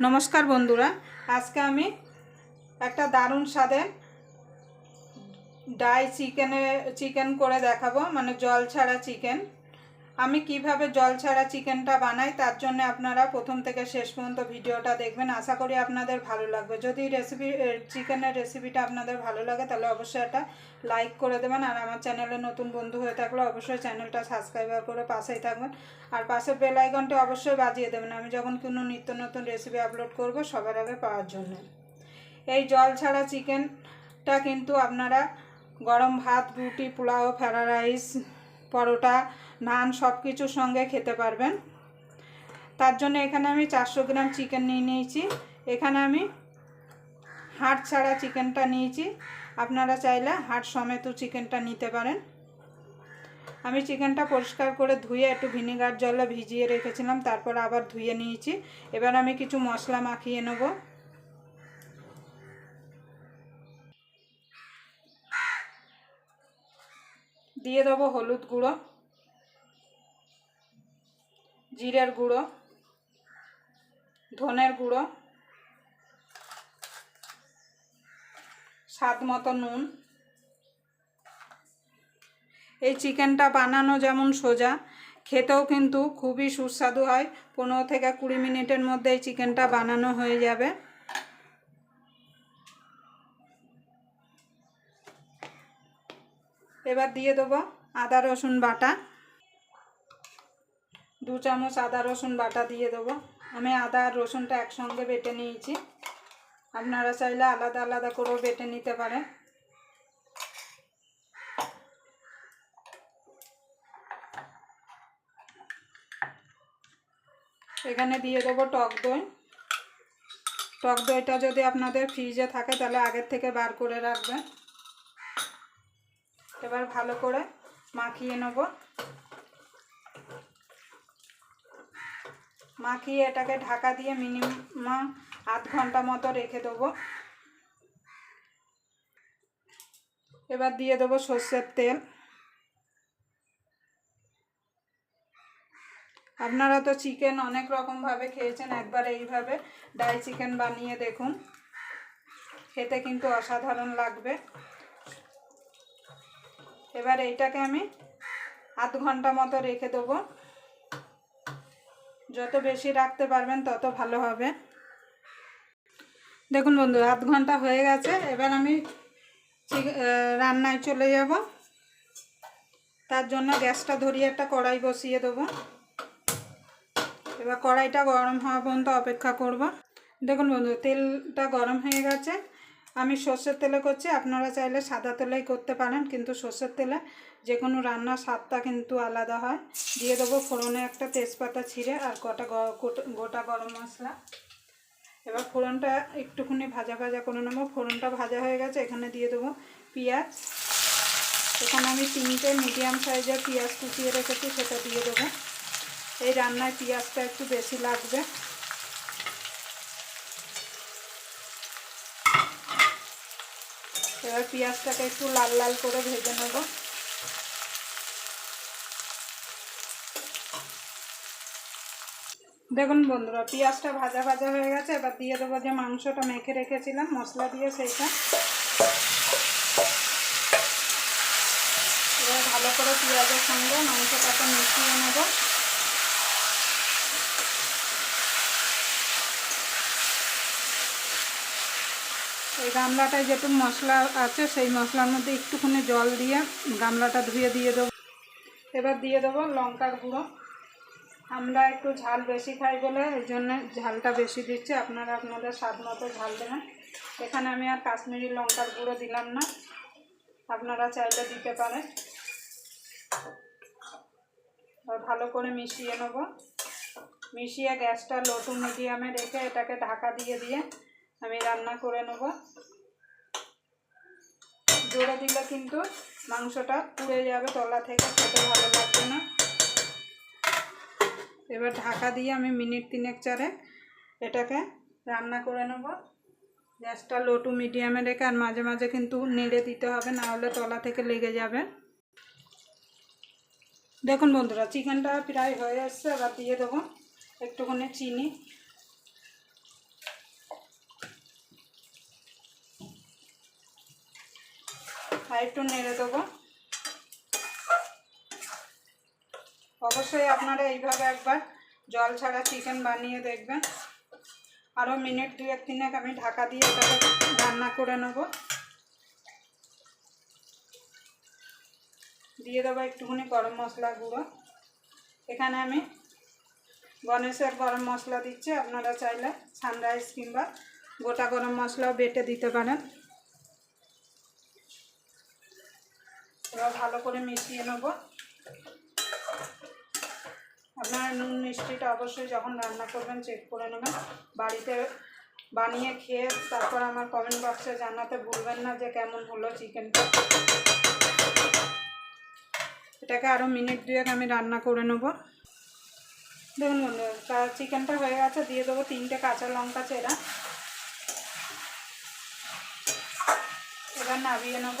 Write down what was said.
নমস্কার বন্ধুরা, আজকে আমি একটা দারুণ স্বাদের ডাই চিকেনে চিকেন করে দেখাবো মানে জল ছাড়া চিকেন আমি কীভাবে জল ছাড়া চিকেনটা বানাই, তার জন্য আপনারা প্রথম থেকে শেষ পর্যন্ত ভিডিওটা দেখবেন। আশা করি আপনাদের ভালো লাগবে। যদি রেসিপি চিকেনের রেসিপিটা আপনাদের ভালো লাগে, তাহলে অবশ্যই একটা লাইক করে দেবেন। আর আমার চ্যানেলে নতুন বন্ধু হয়ে থাকলে অবশ্যই চ্যানেলটা সাবস্ক্রাইব করে পাশেই থাকবেন। আর পাশে বেল আইকনটি অবশ্যই বাজিয়ে দেবেন। আমি যখন কোনো নিত্য নতুন রেসিপি আপলোড করব সবার আগে পাওয়ার জন্য। এই জল ছাড়া চিকেনটা কিন্তু আপনারা গরম ভাত, রুটি, পোলাও ফ্রাইড রাইস পরোটা, নান সব কিছুর সঙ্গে খেতে পারবেন। তার জন্য এখানে আমি চারশো গ্রাম চিকেন নিয়ে নিয়েছি। এখানে আমি হাড় ছাড়া চিকেনটা নিয়েছি। আপনারা চাইলে হাড় সমেত চিকেনটা নিতে পারেন। আমি চিকেনটা পরিষ্কার করে ধুয়ে একটু ভিনেগার জলে ভিজিয়ে রেখেছিলাম, তারপর আবার ধুয়ে নিয়েছি। এবার আমি কিছু মশলা মাখিয়ে নেব। দিয়ে দেবো হলুদ গুঁড়ো, জিরের গুঁড়ো, ধনের গুঁড়ো, স্বাদ মতো নুন। এই চিকেনটা বানানো যেমন সোজা, খেতেও কিন্তু খুবই সুস্বাদু হয়। পনেরো থেকে কুড়ি মিনিটের মধ্যে এই চিকেনটা বানানো হয়ে যাবে। এবার দিয়ে দেবো আদা, রসুন বাটা। দু চামচ আদা, রসুন বাটা দিয়ে দেবো। আমি আদা আর রসুনটা একসঙ্গে বেটে নিয়েছি। আপনারা চাইলে আলাদা আলাদা করেও বেটে নিতে পারেন। এখানে দিয়ে দেবো টক দই। টক দইটা যদি আপনাদের ফ্রিজে থাকে, তাহলে আগের থেকে বার করে রাখবেন। এবার ভালো করে মাখিয়ে নেব। মাখিয়ে এটাকে ঢাকা দিয়ে মিনিমাম আধ ঘণ্টা মতো রেখে দেবো। এবার দিয়ে দেবো সর্ষের তেল। আপনারা তো চিকেন অনেক রকমভাবে খেয়েছেন, একবার এইভাবে ডাই চিকেন বানিয়ে দেখুন। খেতে কিন্তু অসাধারণ লাগবে। এবার এইটাকে আমি আধ ঘণ্টা মতো রেখে দেবো। যত বেশি রাখতে পারবেন তত ভালো হবে। দেখুন বন্ধু, আধ ঘণ্টা হয়ে গেছে, এবার আমি রান্নায় চলে যাব। তার জন্য গ্যাসটা ধরিয়ে একটা কড়াই বসিয়ে দেবো। এবার কড়াইটা গরম হওয়া পর্যন্ত অপেক্ষা করব। দেখুন বন্ধু, তেলটা গরম হয়ে গেছে। আমি সর্ষের তেলে করছি। আপনারা চাইলে সাদা তেলেই করতে পারেন, কিন্তু সর্ষের তেলে যে কোনো রান্নার স্বাদটা কিন্তু আলাদা হয়। দিয়ে দেবো ফোড়নে একটা তেজপাতা ছিঁড়ে আর কটা গোটা গরম মশলা। এবার ফোড়নটা একটুখানি ভাজা ভাজা করে নেব। ফোড়নটা ভাজা হয়ে গেছে, এখানে দিয়ে দেবো পেঁয়াজ। এখানে আমি তিনটে মিডিয়াম সাইজের পেঁয়াজ কুচিয়ে রেখেছি, সেটা দিয়ে দেবো। এই রান্নায় পেঁয়াজটা একটু বেশি লাগবে। এবার পেঁয়াজটাকে একটু লাল লাল করে ভেজে নেব। দেখুন বন্ধুরা, পেঁয়াজটা ভাজা ভাজা হয়ে গেছে। এবার দিয়ে দেবো যে মাংসটা মেখে রেখেছিলাম, মশলা দিয়ে সেইটা। এবার ভালো করে পেঁয়াজের সঙ্গে মাংসটাকে মিশিয়ে নেব। এই গামলাটায় যেটুকু মশলা আছে, সেই মশলার মধ্যে একটুখানি জল দিয়ে গামলাটা ধুয়ে দিয়ে দেবো। এবার দিয়ে দেবো লঙ্কার গুঁড়ো। আমরা একটু ঝাল বেশি খাই বলে এই জন্য ঝালটা বেশি দিচ্ছি। আপনারা আপনাদের স্বাদ মতো ঝাল দেবেন। এখানে আমি আর কাশ্মীরি লঙ্কার গুঁড়ো দিলাম না। আপনারা চাইলে দিতে পারেন। ভালো করে মিশিয়ে নেব। মিশিয়ে গ্যাসটা লো মিডিয়ামে রেখে এটাকে ঢাকা দিয়ে দিয়ে আমি রান্না করে নেব। জোরে দিলে কিন্তু মাংসটা পুড়ে যাবে তলা থেকে, খেতে ভালো লাগবে না। এবার ঢাকা দিয়ে আমি মিনিট তিনেক চারে এটাকে রান্না করে নেব। গ্যাসটা লো টু মিডিয়ামে রেখে আর মাঝে মাঝে কিন্তু নেড়ে দিতে হবে, না হলে তলা থেকে লেগে যাবে। দেখুন বন্ধুরা, চিকেনটা প্রায় হয়ে এসছে, এবার দিয়ে দেবো একটুখানি চিনি। আর একটু নেড়ে দেবো। অবশ্যই আপনারা এইভাবে একবার জল ছাড়া চিকেন বানিয়ে দেখবেন। আরও মিনিট দুয়েক তিনেক আমি ঢাকা দিয়ে এটাকে রান্না করে নেব। দিয়ে দেবো একটুখানি গরম মশলা গুঁড়ো। এখানে আমি গণেশের গরম মশলা দিচ্ছি। আপনারা চাইলে সানরাইজ কিংবা গোটা গরম মশলাও বেটে দিতে পারেন। এবার ভালো করে মিশিয়ে নেব। আপনারা নুন মিষ্টিটা অবশ্যই যখন রান্না করবেন চেক করে নেবেন। বাড়িতে বানিয়ে খেয়ে তারপর আমার কমেন্ট বক্সে জানাতে ভুলবেন না যে কেমন হলো চিকেনটা এটাকে আরও মিনিট দুয়েক আমি রান্না করে নেব। দেখুন বন্ধু চিকেনটা হয়ে গেছে, দিয়ে দেবো তিনটে কাঁচা লঙ্কা চেরা। এবার নামিয়ে নেব।